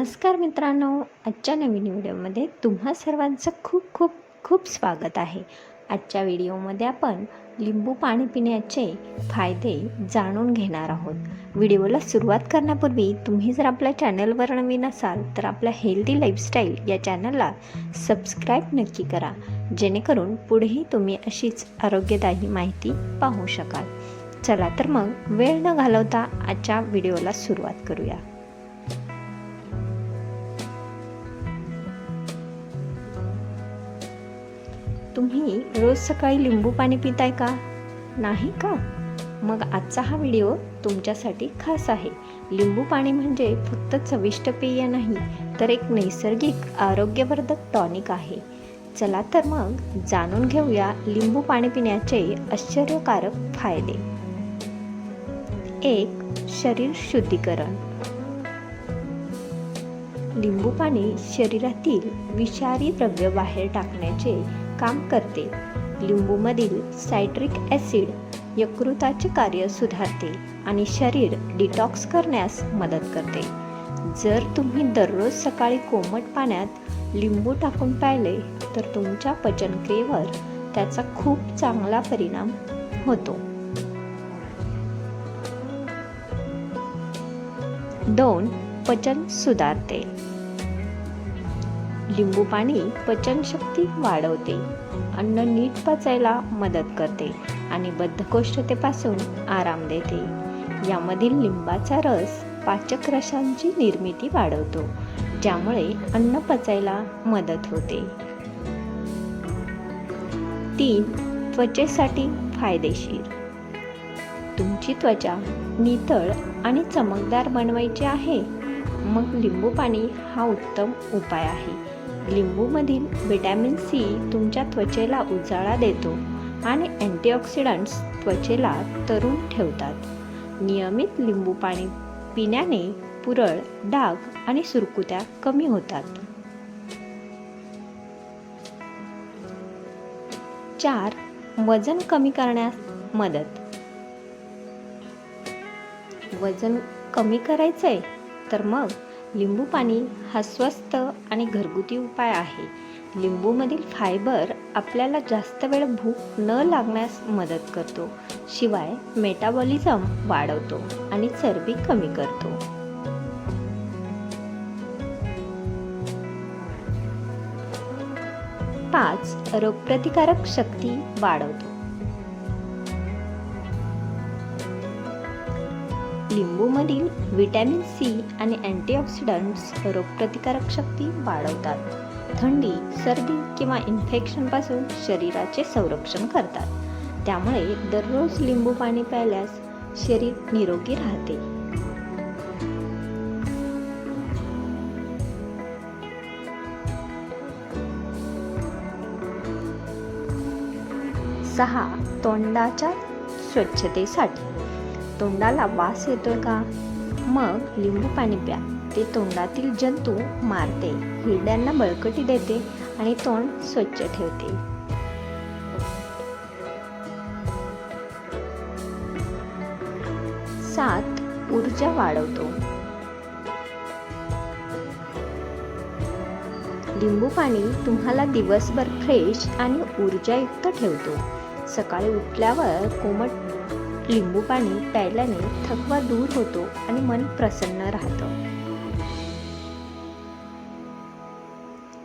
नमस्कार मित्रांनो आजच्या नवीन व्हिडिओमध्ये तुम्हा सर्वांचं खूप खूप खूप स्वागत आहे. आजच्या व्हिडिओमध्ये आपण लिंबू पाणी पिण्याचे फायदे जाणून घेणार आहोत. व्हिडिओला सुरुवात करण्यापूर्वी तुम्ही जर आपल्या चॅनलवर नवीन असाल तर आपल्या हेल्दी लाईफस्टाईल या चॅनलला सबस्क्राईब नक्की करा. जेणेकरून पुढेही तुम्ही अशीच आरोग्यदायी माहिती पाहू शकाल. चला तर मग वेळ न घालवता आजच्या व्हिडिओला सुरुवात करूया. तुम्ही रोज सकाळी लिंबू पाणी पिताय का? नाही का? मग आजचा हा व्हिडिओ तुमच्यासाठी खास आहे. लिंबू पाणी म्हणजे फक्त चविष्ट पेय नाही तर एक नैसर्गिक आरोग्यवर्धक टॉनिक आहे. चला तर मग जाणून घेऊया लिंबू पाणी पिण्याचे आश्चर्यकारक फायदे. एक शरीर शुद्धीकरण. लिंबू पाणी शरीरातील विषारी द्रव्य बाहेर टाकण्याचे काम करते. लिंबूमधील सायट्रिक ॲसिड यकृताचे कार्य सुधारते आणि शरीर डिटॉक्स करण्यास मदत करते. जर तुम्ही दररोज सकाळी कोमट पाण्यात लिंबू टाकून प्यायले तर तुमच्या पचनक्रियेवर त्याचा खूप चांगला परिणाम होतो. दोन पचन सुधारते. लिंबू पाणी पचनशक्ती वाढवते. अन्न नीट पचायला मदत करते आणि बद्धकोष्ठतेपासून आराम देते. यामधील लिंबाचा रस पाचक रसांची निर्मिती वाढवतो ज्यामुळे अन्न पचायला मदत होते. तीन त्वचेसाठी फायदेशीर. तुमची त्वचा नितळ आणि चमकदार बनवायची आहे मग लिंबू पाणी हा उत्तम उपाय आहे. लिंबूमधील व्हिटॅमिन सी तुमच्या त्वचेला उजाळा देतो आणि अँटीऑक्सिडंट्स त्वचेला तरुण ठेवतात. नियमित लिंबू पाणी पिण्याने पुरळ डाग आणि सुरकुत्या कमी होतात. चार वजन कमी करण्यास मदत. वजन कमी करायचंय तर मग लिंबू पाणी हा स्वस्त आणि घरगुती उपाय आहे. लिंबूमधील फायबर आपल्याला जास्त वेळ भूक न लागण्यास मदत करतो. शिवाय मेटाबॉलिझम वाढवतो आणि चरबी कमी करतो. पाच रोगप्रतिकारक शक्ती वाढवतो. लिंबूमधील व्हिटॅमिन सी आणि अँटीऑक्सिडंट्स रोगप्रतिकारक शक्ती वाढवतात. थंडी सर्दी किंवा इन्फेक्शनपासून शरीराचे संरक्षण करतात. त्यामुळे दररोज लिंबू पाणी प्यायल्यास शरीर निरोगी राहते. सहा तोंडाच्या स्वच्छतेसाठी. तोंडाला वास येतोय का? मग लिंबू पाणी प्या. ते तोंडातील जंतू मारते हिरड्यांना बळकटी देते आणि तोंड स्वच्छ ठेवते. सात ऊर्जा वाढवतो. लिंबू पाणी तुम्हाला दिवसभर फ्रेश आणि ऊर्जायुक्त ठेवतो. सकाळी उठल्यावर कोमट लिंबू पाणी प्यायल्याने थकवा दूर होतो आणि मन प्रसन्न राहतं.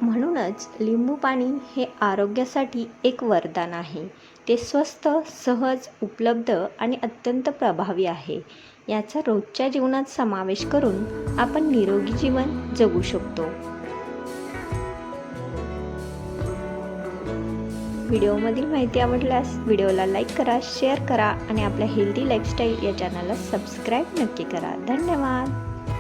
म्हणूनच लिंबू पाणी हे आरोग्यासाठी एक वरदान आहे. ते स्वस्त सहज उपलब्ध आणि अत्यंत प्रभावी आहे. याचा रोजच्या जीवनात समावेश करून आपण निरोगी जीवन जगू शकतो. व्हिडिओमधील माहिती आवडल्यास व्हिडिओला लाईक करा शेअर करा आणि आपल्या हेल्दी लाईफस्टाईल या चॅनलला सबस्क्राईब नक्की करा. धन्यवाद.